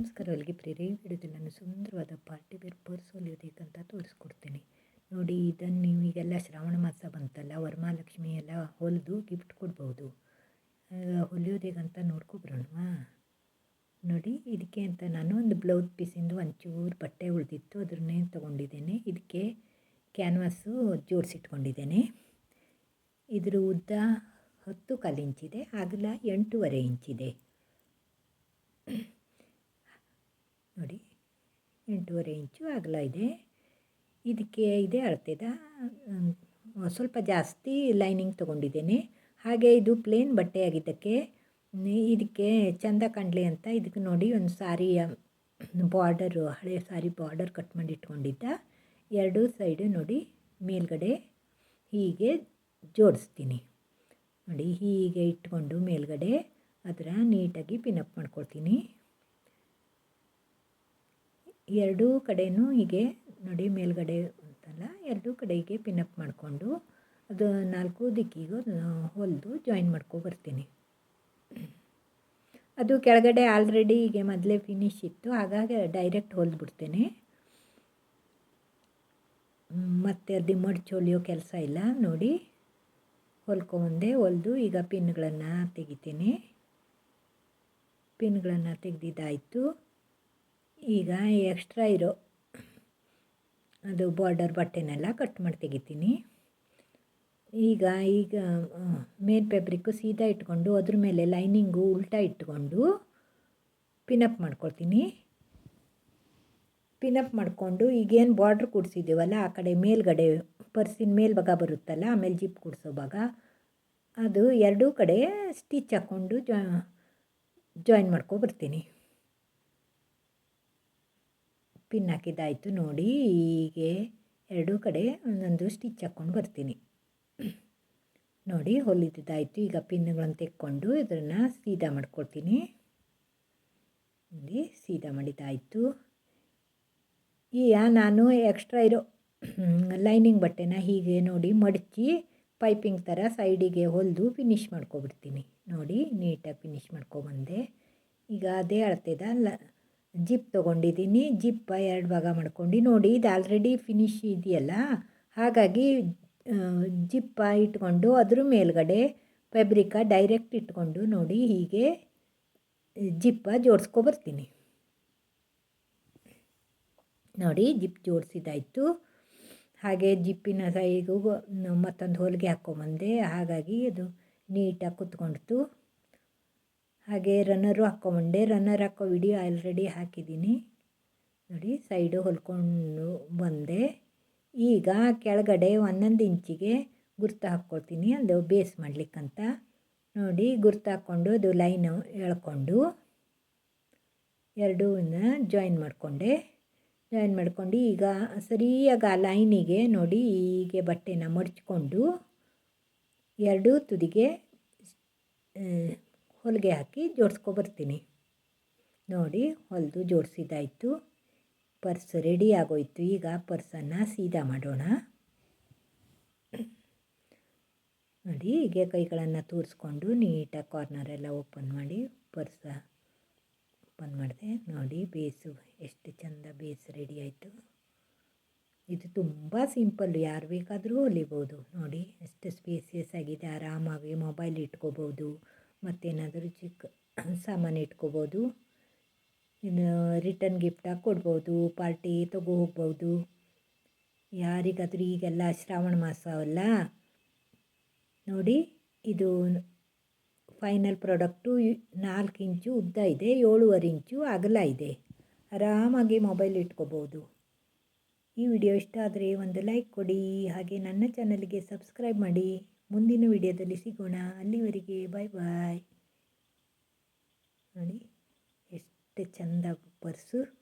ನಮಸ್ಕಾರ. ಅಲ್ಲಿಗೆ ಪ್ರೇರೇ ವಿಡಿಯೋದಲ್ಲಿ ನಾನು ಸುಂದರವಾದ ಪಾರ್ಟಿ ವೇರ್ ಪರ್ಸ್ ಹೊಲಿಯೋದಕ್ಕಂತ ತೋರಿಸ್ಕೊಡ್ತೀನಿ. ನೋಡಿ ಇದನ್ನು ನೀವು ಈಗೆಲ್ಲ ಶ್ರಾವಣ ಮಾಸ ಬಂತಲ್ಲ, ವರಮಹಾಲಕ್ಷ್ಮಿ ಎಲ್ಲ ಹೊಲಿದು ಗಿಫ್ಟ್ ಕೊಡ್ಬೋದು. ಹೊಲಿಯೋದೇಗಂತ ನೋಡ್ಕೊಬ್ರೋಣವಾ? ನೋಡಿ, ಇದಕ್ಕೆ ಅಂತ ನಾನು ಒಂದು ಬ್ಲೌಸ್ ಪೀಸಿಂದು ಒಂಚೂರು ಬಟ್ಟೆ ಉಳಿದಿತ್ತು ಅದನ್ನೇ ತೊಗೊಂಡಿದ್ದೇನೆ. ಇದಕ್ಕೆ ಕ್ಯಾನ್ವಾಸು ಜೋಡಿಸಿಟ್ಕೊಂಡಿದ್ದೇನೆ. ಇದ್ರ ಉದ್ದ ಹತ್ತು ಕಾಲು ಇಂಚಿದೆ, ಅಗಲ ಎಂಟೂವರೆ ಇಂಚಿದೆ. ನೋಡಿ, ಎಂಟೂವರೆ ಇಂಚು ಅಗಲ ಇದೆ. ಇದಕ್ಕೆ ಇದೆ ಅಳತೆದ ಸ್ವಲ್ಪ ಜಾಸ್ತಿ ಲೈನಿಂಗ್ ತೊಗೊಂಡಿದ್ದೇನೆ. ಹಾಗೆ ಇದು ಪ್ಲೇನ್ ಬಟ್ಟೆ ಆಗಿದ್ದಕ್ಕೆ ಇದಕ್ಕೆ ಚಂದ ಕಾಣಲಿ ಅಂತ ಇದಕ್ಕೆ ನೋಡಿ ಒಂದು ಸಾರಿಯ ಬಾರ್ಡರು ಹಳೆಯ ಸಾರಿ ಬಾರ್ಡರ್ ಕಟ್ ಮಾಡಿ ಇಟ್ಕೊಂಡಿದ್ದ. ಎರಡೂ ಸೈಡು ನೋಡಿ, ಮೇಲ್ಗಡೆ ಹೀಗೆ ಜೋಡಿಸ್ತೀನಿ. ನೋಡಿ, ಹೀಗೆ ಇಟ್ಕೊಂಡು ಮೇಲ್ಗಡೆ ಅದರ ನೀಟಾಗಿ ಪಿನಪ್ ಮಾಡ್ಕೊಳ್ತೀನಿ. ಎರಡೂ ಕಡೆಯೂ ಹೀಗೆ ನೋಡಿ ಮೇಲ್ಗಡೆ ಅಂತಲ್ಲ, ಎರಡೂ ಕಡೆಗೆ ಪಿನಪ್ ಮಾಡಿಕೊಂಡು ಅದು ನಾಲ್ಕು ದಿಕ್ಕಿಗೂ ಹೊಲಿದು ಜಾಯಿನ್ ಮಾಡ್ಕೊ ಬರ್ತೀನಿ. ಅದು ಕೆಳಗಡೆ ಆಲ್ರೆಡಿ ಹೀಗೆ ಮೊದಲೇ ಫಿನಿಶ್ ಇತ್ತು ಹಾಗಾಗಿ ಡೈರೆಕ್ಟ್ ಹೊಲಿದ್ಬಿಡ್ತೇನೆ. ಮತ್ತು ಅದು ಮಡ್ಚಿ ಹೊಲಿಯೋ ಕೆಲಸ ಇಲ್ಲ, ನೋಡಿ ಹೊಲ್ಕೊಂಬಂದೆ ಹೊಲಿದು ಈಗ ಪಿನ್ಗಳನ್ನು ತೆಗಿತೀನಿ. ಪಿನ್ಗಳನ್ನು ತೆಗೆದಿದ್ದಾಯಿತು. ಈಗ ಎಕ್ಸ್ಟ್ರಾ ಇರೋ ಅದು ಬಾರ್ಡರ್ ಬಟ್ಟೆನೆಲ್ಲ ಕಟ್ ಮಾಡಿ ತೆಗಿತೀನಿ. ಈಗ ಈಗ ಮೇನ್ ಫ್ಯಾಬ್ರಿಕ್ಕು ಸೀದಾ ಇಟ್ಕೊಂಡು ಅದ್ರ ಮೇಲೆ ಲೈನಿಂಗು ಉಲ್ಟಾ ಇಟ್ಕೊಂಡು ಪಿನಪ್ ಮಾಡ್ಕೊಳ್ತೀನಿ. ಪಿನಪ್ ಮಾಡಿಕೊಂಡು ಈಗೇನು ಬಾರ್ಡ್ರ್ ಕೂಡಿಸಿದ್ದೀವಲ್ಲ ಆ ಕಡೆ ಮೇಲ್ಗಡೆ ಪರ್ಸಿನ ಮೇಲ್ಭಾಗ ಬರುತ್ತಲ್ಲ ಆಮೇಲೆ ಜಿಪ್ ಕೂಡಿಸೋ ಭಾಗ, ಅದು ಎರಡೂ ಕಡೆ ಸ್ಟಿಚ್ ಹಾಕ್ಕೊಂಡು ಜಾಯಿನ್ ಮಾಡ್ಕೊ ಬರ್ತೀನಿ. ಪಿನ್ ಹಾಕಿದ್ದಾಯಿತು ನೋಡಿ, ಹೀಗೆ ಎರಡೂ ಕಡೆ ಒಂದೊಂದು ಸ್ಟಿಚ್ ಹಾಕ್ಕೊಂಡು ಬರ್ತೀನಿ. ನೋಡಿ, ಹೊಲಿದಿದ್ದಾಯಿತು. ಈಗ ಪಿನ್ಗಳನ್ನು ತೆಕ್ಕೊಂಡು ಇದನ್ನು ಸೀದಾ ಮಾಡ್ಕೊಳ್ತೀನಿ. ನೋಡಿ ಸೀದಾ ಮಾಡಿದ್ದಾಯಿತು. ಈಗ ನಾನು ಎಕ್ಸ್ಟ್ರಾ ಇರೋ ಲೈನಿಂಗ್ ಬಟ್ಟೆನ ಹೀಗೆ ನೋಡಿ ಮಡಚಿ ಪೈಪಿಂಗ್ ಥರ ಸೈಡಿಗೆ ಹೊಲಿದು ಫಿನಿಶ್ ಮಾಡ್ಕೊಬಿಡ್ತೀನಿ. ನೋಡಿ, ನೀಟಾಗಿ ಫಿನಿಶ್ ಮಾಡ್ಕೊಬಂದೆ. ಈಗ ಅದೇ ಅಳತೆದ ಜಿಪ್ ತೊಗೊಂಡಿದ್ದೀನಿ ಜಿಪ್ಪ ಎರಡು ಭಾಗ ಮಾಡ್ಕೊಂಡು. ನೋಡಿ, ಇದು ಆಲ್ರೆಡಿ ಫಿನಿಶ್ ಇದೆಯಲ್ಲ? ಹಾಗಾಗಿ ಜಿಪ್ಪ ಇಟ್ಕೊಂಡು ಅದ್ರ ಮೇಲ್ಗಡೆ ಫ್ಯಾಬ್ರಿಕ ಡೈರೆಕ್ಟ್ ಇಟ್ಕೊಂಡು ನೋಡಿ, ಹೀಗೆ ಜಿಪ್ಪ ಜೋಡಿಸ್ಕೊಬರ್ತೀನಿ ನೋಡಿ, ಜಿಪ್ ಜೋಡಿಸಿದಾಯಿತು ಹಾಗೆ ಜಿಪ್ಪಿನ ಸೈಗೂ ಮತ್ತೊಂದು ಹೊಲಿಗೆ ಹಾಕ್ಕೊಂಬಂದೆ ಹಾಗಾಗಿ ಅದು ನೀಟಾಗಿ ಕುತ್ಕೊಂಡಿತು. ಹಾಗೆ ರನ್ನರು ಹಾಕ್ಕೊಂಬಂಡೆ ರನ್ನರ್ ಹಾಕೋ ವಿಡಿಯೋ ಆಲ್ರೆಡಿ ಹಾಕಿದ್ದೀನಿ. ನೋಡಿ ಸೈಡು ಹೊಲ್ಕೊಂಡು ಬಂದೆ. ಈಗ ಕೆಳಗಡೆ ಒಂದೊಂದು ಇಂಚಿಗೆ ಗುರ್ತು ಹಾಕ್ಕೊಳ್ತೀನಿ. ಅದು ಬೇಸ್ ಮಾಡಲಿಕ್ಕಂತ. ನೋಡಿ, ಗುರ್ತು ಹಾಕ್ಕೊಂಡು ಅದು ಲೈನ್ ಎಳ್ಕೊಂಡು ಎರಡೂ ಜಾಯಿನ್ ಮಾಡಿಕೊಂಡೆ. ಜಾಯಿನ್ ಮಾಡ್ಕೊಂಡು ಈಗ ಸರಿಯಾಗಿ ಆ ಲೈನಿಗೆ ನೋಡಿ, ಹೀಗೆ ಬಟ್ಟೆನ ಮಡಚ್ಕೊಂಡು ಎರಡೂ ತುದಿಗೆ ಹೊಲಿಗೆ ಹಾಕಿ ಜೋಡಿಸ್ಕೊಬರ್ತೀನಿ. ನೋಡಿ, ಹೊಲಿದು ಜೋಡಿಸಿದಾಯಿತು ಪರ್ಸ್ ರೆಡಿ ಆಗೋಯ್ತು. ಈಗ ಪರ್ಸನ್ನು ಸೀದಾ ಮಾಡೋಣ. ನೋಡಿ, ಹೀಗೆ ಕೈಗಳನ್ನು ತೂರಿಸ್ಕೊಂಡು ನೀಟಾಗಿ ಕಾರ್ನರೆಲ್ಲ ಓಪನ್ ಮಾಡಿ ಪರ್ಸ ಓಪನ್ ಮಾಡಿದೆ. ನೋಡಿ, ಬೇಸು, ಎಷ್ಟು ಚೆಂದ ಬೇಸ್ ರೆಡಿ ಆಯಿತು. ಇದು ತುಂಬ ಸಿಂಪಲ್ಲು. ಯಾರು ಬೇಕಾದರೂ ಹೊಲಿಬೋದು. ನೋಡಿ, ಎಷ್ಟು ಸ್ಪೇಸಿಯಸ್ ಆಗಿದೆ. ಆರಾಮಾಗಿ ಮೊಬೈಲ್ ಇಟ್ಕೋಬೋದು. ಮತ್ತೇನಾದರೂ ಚಿಕ್ಕ ಸಾಮಾನು ಇಟ್ಕೋಬೋದು. ಇನ್ನು ರಿಟರ್ನ್ ಗಿಫ್ಟಾಗಿ ಕೊಡ್ಬೋದು ಪಾರ್ಟಿ ತಗೋ ಹೋಗ್ಬೋದು. ಯಾರಿಗಾದರೂ ಈಗೆಲ್ಲ ಶ್ರಾವಣ ಮಾಸ ಅಲ್ಲ. ನೋಡಿ, ಇದು ಫೈನಲ್ ಪ್ರಾಡಕ್ಟು ನಾಲ್ಕು ಇಂಚು ಉದ್ದ ಇದೆ, ಏಳುವರೆ ಇಂಚು ಅಗಲ ಇದೆ. ಆರಾಮಾಗಿ ಮೊಬೈಲ್ ಇಟ್ಕೋಬೋದು. ಈ ವಿಡಿಯೋ ಇಷ್ಟ ಆದರೆ ಒಂದು ಲೈಕ್ ಕೊಡಿ, ಹಾಗೆ ನನ್ನ ಚಾನಲ್ಗೆ ಸಬ್ಸ್ಕ್ರೈಬ್ ಮಾಡಿ. ಮುಂದಿನ ವಿಡಿಯೋದಲ್ಲಿ ಸಿಗೋಣ. ಅಲ್ಲಿವರೆಗೆ ಬಾಯ್ ಬಾಯ್ ನೋಡಿ ಎಷ್ಟು ಚೆಂದ ಪರ್ಸು